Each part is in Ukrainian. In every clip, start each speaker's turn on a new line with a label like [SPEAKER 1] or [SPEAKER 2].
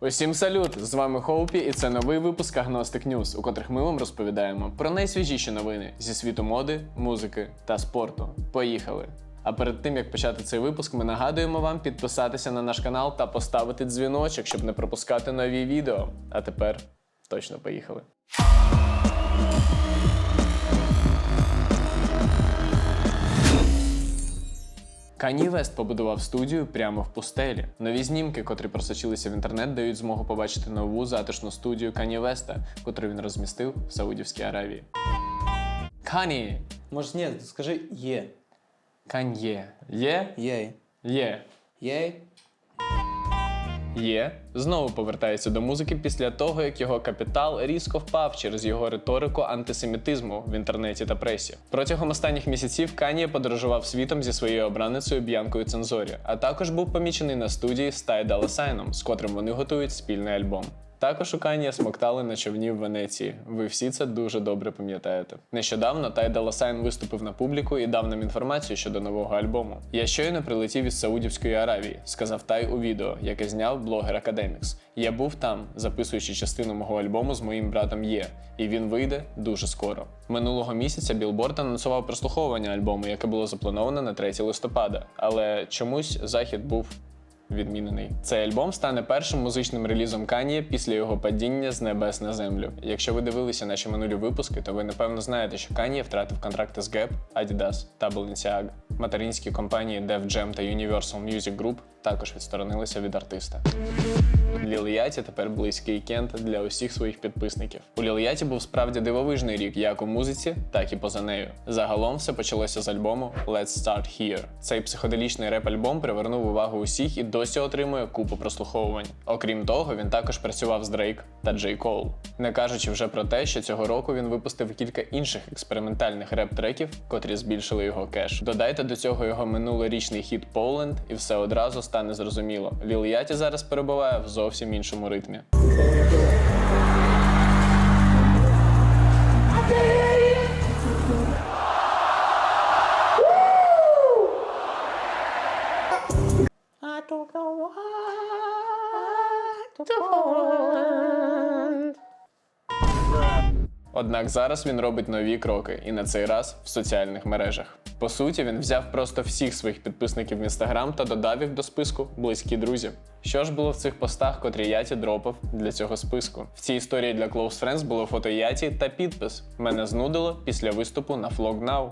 [SPEAKER 1] Усім салют! З вами Хоупі, і це новий випуск Agnostic News, у котрих ми вам розповідаємо про найсвіжіші новини зі світу моди, музики та спорту. Поїхали! А перед тим як почати цей випуск, ми нагадуємо вам підписатися на наш канал та поставити дзвіночок, щоб не пропускати нові відео. А тепер точно поїхали. Кані Вест побудував студію прямо в пустелі. Нові знімки, котрі просочилися в інтернет, дають змогу побачити нову затишну студію Кані Веста, котру він розмістив в Саудівській Аравії. Кані!
[SPEAKER 2] Може, ні, скажи є.
[SPEAKER 1] Кан'є. Є?
[SPEAKER 2] Є.
[SPEAKER 1] Є.
[SPEAKER 2] Ей.
[SPEAKER 1] Є знову повертається до музики після того, як його капітал різко впав через його риторику антисемітизму в інтернеті та пресі. Протягом останніх місяців Каніє подорожував світом зі своєю обраницею Б'янкою Цензорі, а також був помічений на студії з Ty Dolla з котрим вони готують спільний альбом. Також у Канія смоктали на човні в Венеції. Ви всі це дуже добре пам'ятаєте. Нещодавно Тай Даласайн виступив на публіку і дав нам інформацію щодо нового альбому. Я щойно прилетів із Саудівської Аравії, сказав Тай у відео, яке зняв блогер Академікс. Я був там, записуючи частину мого альбому з моїм братом Є, і він вийде дуже скоро. Минулого місяця Білборд анонсував прослуховування альбому, яке було заплановане на 3 листопада, але чомусь захід був відмінений. Цей альбом стане першим музичним релізом Каніє після його падіння з небес на землю. Якщо ви дивилися наші минулі випуски, то ви напевно знаєте, що Каніє втратив контракти з Gap, Adidas та Balenciaga. Материнські компанії Def Jam та Universal Music Group також відсторонилися від артиста. Ліл Яті тепер близький кент для усіх своїх підписників. У Ліл Яті був справді дивовижний рік як у музиці, так і поза нею. Загалом все почалося з альбому Let's Start Here. Цей психоделічний реп-альбом привернув увагу усіх і досі отримує купу прослуховувань. Окрім того, він також працював з Дрейк та Джей Коул. Не кажучи вже про те, що цього року він випустив кілька інших експериментальних реп-треків, котрі збільшили його кеш. Додайте до цього його минулорічний хіт Poland, і все одразу стане зрозуміло. Ліл Яті зараз перебуває в зовсім іншому ритмі. Однак зараз він робить нові кроки, і на цей раз в соціальних мережах. По суті, він взяв просто всіх своїх підписників в інстаграм та додав їх до списку близькі друзі. Що ж було в цих постах, котрі Яті дропав для цього списку? В цій історії для Close Friends було фото Яті та підпис. Мене знудило після виступу на Vlog Now.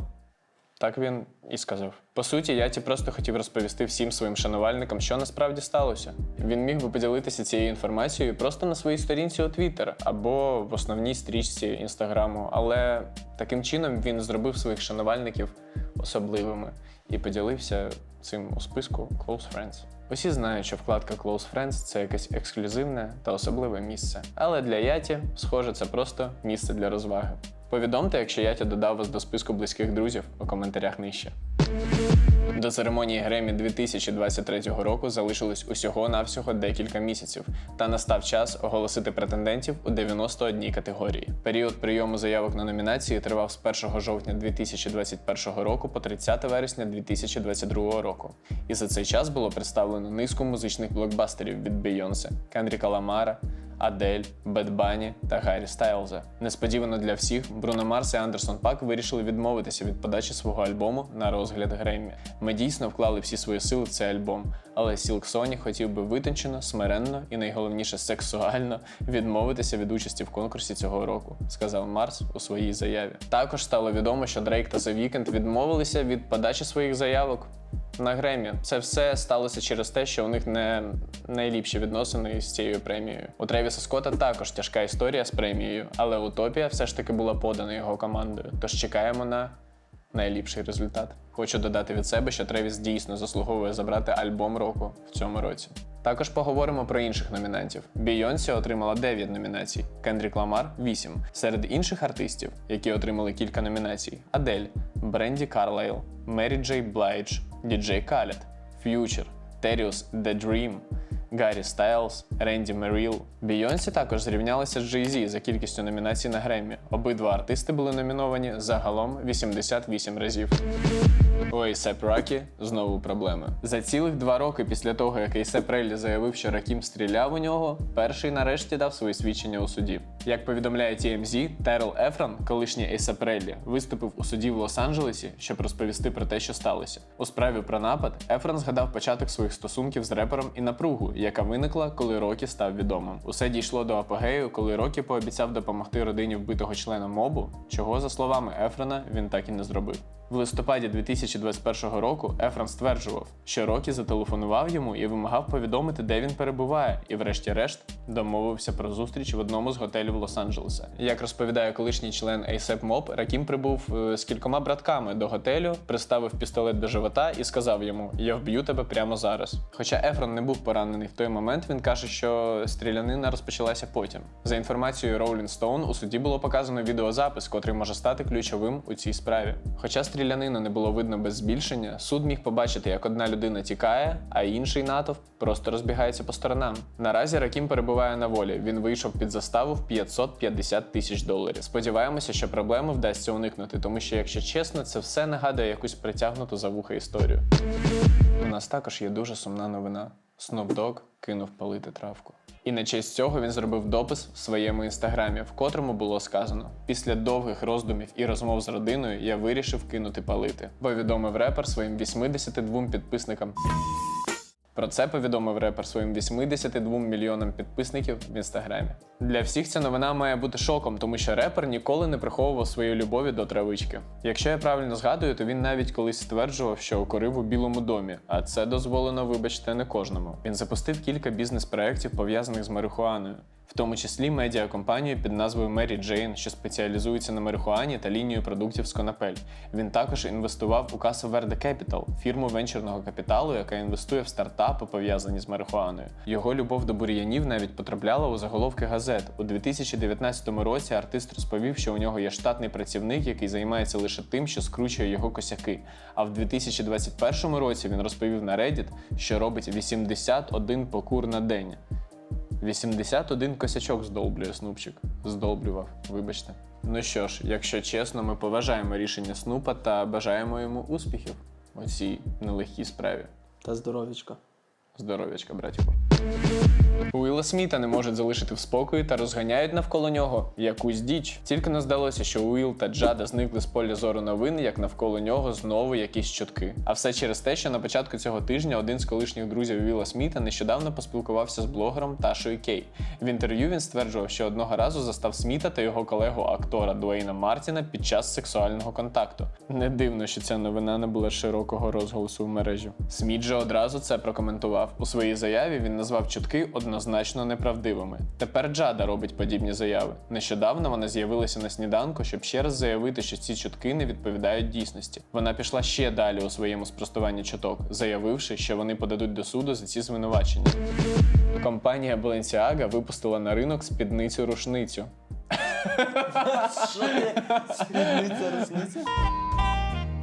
[SPEAKER 1] Так він і сказав. По суті, Яті просто хотів розповісти всім своїм шанувальникам, що насправді сталося. Він міг би поділитися цією інформацією просто на своїй сторінці у Twitter або в основній стрічці інстаграму, але таким чином він зробив своїх шанувальників особливими і поділився цим у списку Close Friends. Усі знають, що вкладка Close Friends це якесь ексклюзивне та особливе місце. Але для Яті, схоже, це просто місце для розваги. Повідомте, якщо Яті додав вас до списку близьких друзів у коментарях нижче. До церемонії Гремі 2023 року залишилось усього-навсього декілька місяців, та настав час оголосити претендентів у 91 категорії. Період прийому заявок на номінації тривав з 1 жовтня 2021 року по 30 вересня 2022 року. І за цей час було представлено низку музичних блокбастерів від Бейонсе, Кендріка Ламара, Адель, Бед Бані та Гаррі Стайлза. Несподівано для всіх, Бруно Марс і Андерсон Пак вирішили відмовитися від подачі свого альбому на розгляд Греммі. Ми дійсно вклали всі свої сили в цей альбом, але Сілк Соні хотів би витончено, смиренно і найголовніше сексуально відмовитися від участі в конкурсі цього року, сказав Марс у своїй заяві. Також стало відомо, що Дрейк та The Weeknd відмовилися від подачі своїх заявок на Гремі. Це все сталося через те, що у них не найліпші відносини з цією премією. У Тревіса Скотта також тяжка історія з премією, але утопія все ж таки була подана його командою. Тож чекаємо на найліпший результат. Хочу додати від себе, що Тревіс дійсно заслуговує забрати альбом року в цьому році. Також поговоримо про інших номінантів. Бійонсі отримала 9 номінацій, Кендрік Ламар 8. Серед інших артистів, які отримали кілька номінацій: Адель, Бренді Карлайл, Мері Джей Блайдж, Діджей Калет, Ф'ючер, Теріус The Dream, Гаррі Стайлз, Ренді Меріл. Бійонсі також зрівнялися з Jay-Z за кількістю номінацій на Греммі. Обидва артисти були номіновані загалом 88 разів. У A$AP Rocky знову проблеми. За цілих два роки після того, як A$AP Релі заявив, що Ракім стріляв у нього, перший нарешті дав свої свідчення у суді. Як повідомляє TMZ, Терел Ефрон, колишній A$AP Релі, виступив у суді в Лос-Анджелесі, щоб розповісти про те, що сталося. У справі про напад Ефрон згадав початок своїх стосунків з репером і напругу, яка виникла, коли Рокі став відомим. Усе дійшло до апогею, коли Рокі пообіцяв допомогти родині вбитого члена мобу, чого, за словами Ефрона, він так і не зробив. В листопаді 2021 року Ефрон стверджував, що Рокі зателефонував йому і вимагав повідомити, де він перебуває, і, врешті-решт, домовився про зустріч в одному з готелів Лос-Анджелеса. Як розповідає колишній член ASAP Mob, Ракім прибув е, з кількома братками до готелю, приставив пістолет до живота і сказав йому: Я вб'ю тебе прямо зараз. Хоча Ефрон не був поранений в той момент, він каже, що стрілянина розпочалася потім. За інформацією Rolling Stone, у суді було показано відеозапис, котрий може стати ключовим у цій справі. Хоча стрілянину не було видно без збільшення, суд міг побачити, як одна людина тікає, а інший натовп просто розбігається по сторонам. Наразі Ракім перебуває на волі. Він вийшов під заставу в 550 тисяч доларів. Сподіваємося, що проблеми вдасться уникнути, тому що, якщо чесно, це все нагадує якусь притягнуту за вуха історію. Нас також є дуже сумна новина. Snoop кинув палити травку. І на честь цього він зробив допис в своєму інстаграмі, в котрому було сказано: після довгих роздумів і розмов з родиною я вирішив кинути палити. Повідомив репер своїм 82 підписникам. Про це повідомив репер своїм 82 мільйонам підписників в інстаграмі. Для всіх ця новина має бути шоком, тому що репер ніколи не приховував своєї любові до травички. Якщо я правильно згадую, то він навіть колись стверджував, що укорив у Білому домі, а це дозволено, вибачте, не кожному. Він запустив кілька бізнес-проєктів пов'язаних з марихуаною. В тому числі медіакомпанію під назвою Mary Jane, що спеціалізується на марихуані та лінію продуктів з конопель. Він також інвестував у Casa Verde Capital, фірму венчурного капіталу, яка інвестує в стартапи, пов'язані з марихуаною. Його любов до бур'янів навіть потрапляла у заголовки газет. У 2019 році артист розповів, що у нього є штатний працівник, який займається лише тим, що скручує його косяки. А в 2021 році він розповів на Reddit, що робить 81 покур на день. 81 косячок здовблює Снупчик. Здовблював, вибачте. Ну що ж, якщо чесно, ми поважаємо рішення Снупа та бажаємо йому успіхів у цій нелегкій справі.
[SPEAKER 2] Та здоровічка.
[SPEAKER 1] Здоров'ячка, братіку. Уіла Сміта не можуть залишити в спокої та розганяють навколо нього якусь діч. Тільки не здалося, що Уіл та Джада зникли з поля зору новин, як навколо нього знову якісь чутки. А все через те, що на початку цього тижня один з колишніх друзів Уіла Сміта нещодавно поспілкувався з блогером Ташою Кей. В інтерв'ю він стверджував, що одного разу застав Сміта та його колегу актора Дуейна Мартіна під час сексуального контакту. Не дивно, що ця новина не була широкого розголосу в мережі. Сміт же одразу це прокоментував. У своїй заяві він назвав чутки однозначно неправдивими. Тепер Джада робить подібні заяви. Нещодавно вона з'явилася на сніданку, щоб ще раз заявити, що ці чутки не відповідають дійсності. Вона пішла ще далі у своєму спростуванні чуток, заявивши, що вони подадуть до суду за ці звинувачення. Компанія Balenciaga випустила на ринок спідницю рушницю.
[SPEAKER 2] Спідниця, рушниця?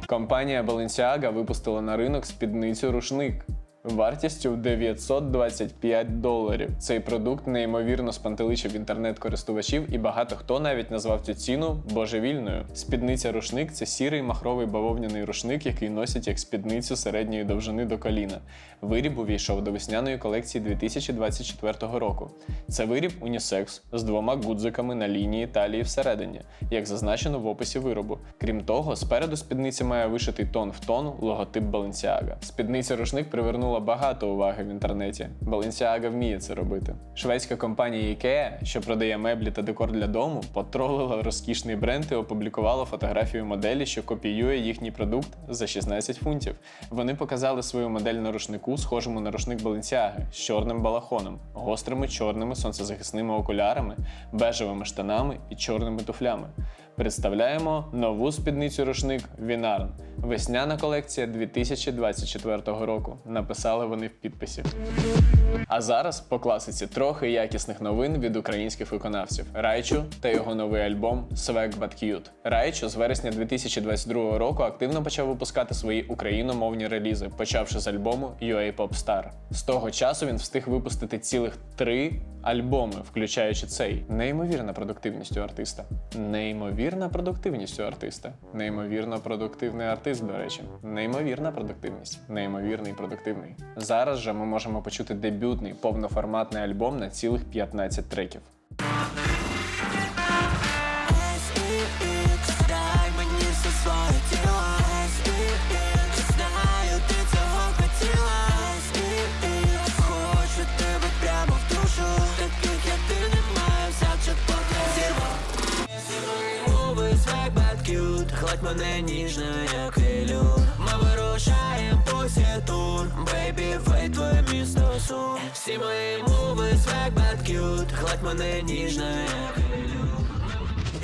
[SPEAKER 1] Компанія Balenciaga випустила на ринок спідницю рушник. Вартістю 925 доларів. Цей продукт неймовірно спантеличив інтернет-користувачів, і багато хто навіть назвав цю ціну божевільною. Спідниця рушник це сірий махровий бавовняний рушник, який носять як спідницю середньої довжини до коліна. Виріб увійшов до весняної колекції 2024 року. Це виріб унісекс з двома гудзиками на лінії талії всередині, як зазначено в описі виробу. Крім того, спереду спідниця має вишитий тон в тон логотип Balenciaga. Спідниця рушник привернула багато уваги в інтернеті. Balenciaga вміє це робити. Шведська компанія IKEA, що продає меблі та декор для дому, потролила розкішний бренд і опублікувала фотографію моделі, що копіює їхній продукт за 16 фунтів. Вони показали свою модель на рушнику, схожому на рушник Balenciaga, з чорним балахоном, гострими чорними сонцезахисними окулярами, бежевими штанами і чорними туфлями. Представляємо нову спідницю рушник Вінарн. Весняна колекція 2024 року. Написали вони в підписі. А зараз по класиці трохи якісних новин від українських виконавців Райчу та його новий альбом Swag But Cute. Райчу з вересня 2022 року активно почав випускати свої україномовні релізи, почавши з альбому UA Pop Star. З того часу він встиг випустити цілих три альбоми, включаючи цей. Неймовірна продуктивність артиста. Неймовірна. Продуктивність артиста. Неймовірно продуктивний артист, до речі. Неймовірна продуктивність. Неймовірний продуктивний. Зараз же ми можемо почути дебютний повноформатний альбом на цілих 15 треків.
[SPEAKER 3] Мене ніжно, як хвилю, Ми вирушаємо по тур Бейбі, вей твоє місто сум Всі мої мови свек бед, кют Гладь мене ніжно, як ілю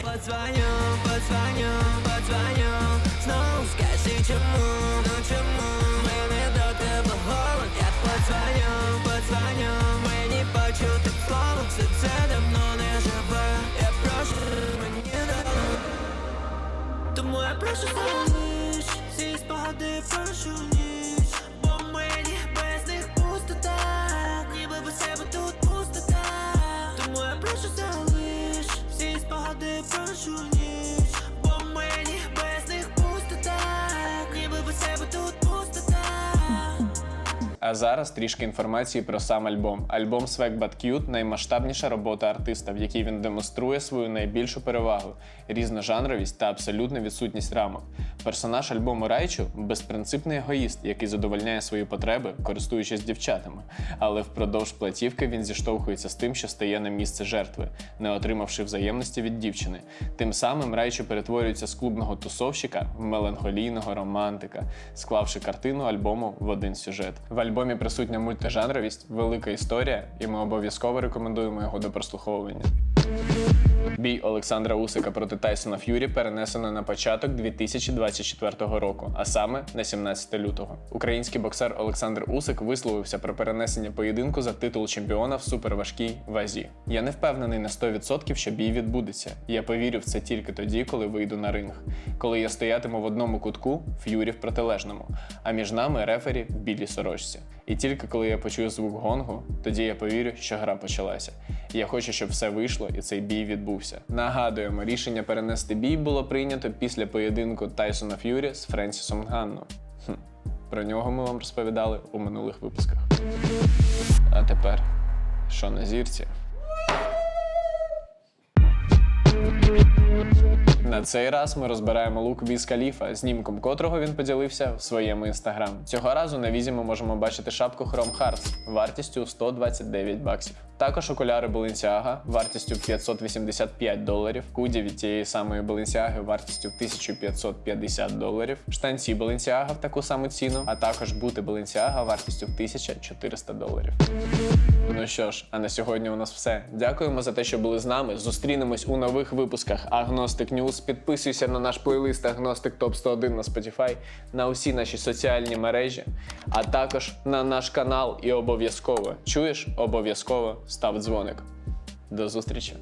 [SPEAKER 3] Подзвоню, подзвоню, подзвоню Прошу залиш Всі спогади першу ніч. Бо мені без них пустота Ніби без себе тут пустота Тому я прошу залиш. Всі спогади першу ніч
[SPEAKER 1] А зараз трішки інформації про сам альбом. Альбом Swag But Cute – наймасштабніша робота артиста, в якій він демонструє свою найбільшу перевагу різножанровість та абсолютну відсутність рамок. Персонаж альбому Райчу безпринципний егоїст, який задовольняє свої потреби, користуючись дівчатами. Але впродовж платівки він зіштовхується з тим, що стає на місце жертви, не отримавши взаємності від дівчини. Тим самим Райчу перетворюється з клубного тусовщика в меланхолійного романтика, склавши картину альбому в один сюжет. В альбомі присутня мультижанровість, велика історія, і ми обов'язково рекомендуємо його до прослуховування. Бій Олександра Усика проти Тайсона Ф'юрі перенесено на початок 2024 року, а саме на 17 лютого. Український боксер Олександр Усик висловився про перенесення поєдинку за титул чемпіона в суперважкій вазі. Я не впевнений на 100%, що бій відбудеться. Я повірю в це тільки тоді, коли вийду на ринг. Коли я стоятиму в одному кутку, Ф'юрі в протилежному, а між нами рефері в білій сорочці. І тільки коли я почую звук гонгу, тоді я повірю, що гра почалася. Я хочу, щоб все вийшло і цей бій відбувся. Нагадуємо, рішення перенести бій було прийнято після поєдинку Тайсона Ф'юрі з Френсісом Ганну. Хм. Про нього ми вам розповідали у минулих випусках. А тепер, що на зірці? На цей раз ми розбираємо лук Віз Каліфа, знімком котрого він поділився в своєму інстаграм. Цього разу на візі ми можемо бачити шапку Chrome Hearts вартістю 129 баксів. Також окуляри Balenciaga вартістю 585 доларів, куді від тієї самої Balenciaga вартістю 1550 доларів, штанці Balenciaga в таку саму ціну, а також бути Balenciaga вартістю 1400 доларів. Ну що ж, а на сьогодні у нас все. Дякуємо за те, що були з нами. Зустрінемось у нових випусках Агностик News. Підписуйся на наш плейлист Агностик Топ 101 на Spotify, на усі наші соціальні мережі, а також на наш канал. І обов'язково чуєш, обов'язково став дзвоник. До зустрічі!